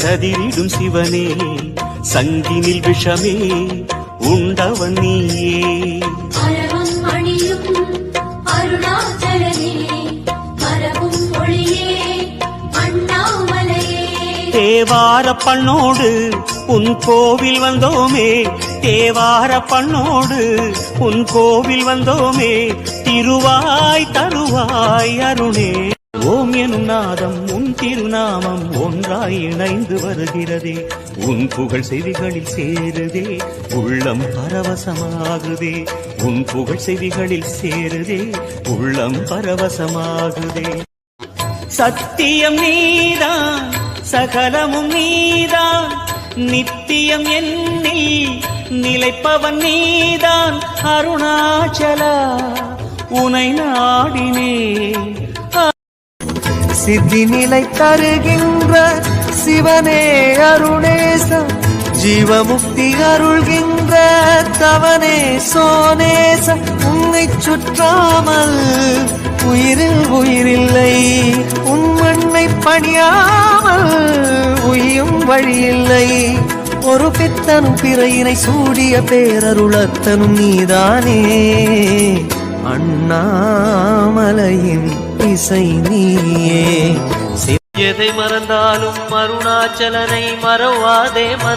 சதிரிடும் சிவனே சங்கினில் விஷமே உண்டவன் நீயே. தேவார பண்ணோடு உன் கோவில் வந்தோமே தேவார பண்ணோடு உன் கோவில் வந்தோமே திருவாய் தருவாய் அருணே. ஓம் எனும் நாதம் உன் திருநாமம் ஒன்றாய் இணைந்து வருகிறதே. உன் புகழ் செவிகளில் சேருதே உள்ளம் பரவசமாகுதே. உன் புகழ் செவிகளில் சேருதே உள்ளம் பரவசமாகுதே. சத்தியம் நீதான் சகலமும் நீதான். நித்தியம் என்னில் நிலைப்பவன் நீதான். அருணாச்சலா உனை நாடி சித்தி நிலை தருகின்ற சிவனே அருணேச ஜீவமுக்தி அருள்கின்ற தவனே சோனேச உன்னை சுற்றாமல் உயிரில் உயிரில்லை உன் மண்ணை பணியாமல் உயும் வழியில்லை. ஒரு பித்தனும் பிறையினை சூடிய பேரருளத்தனும் நீதானே. அண்ணாமலையின் இசை நீயே. எதை மறந்தாலும் அருணாச்சலனை மறவாதே மன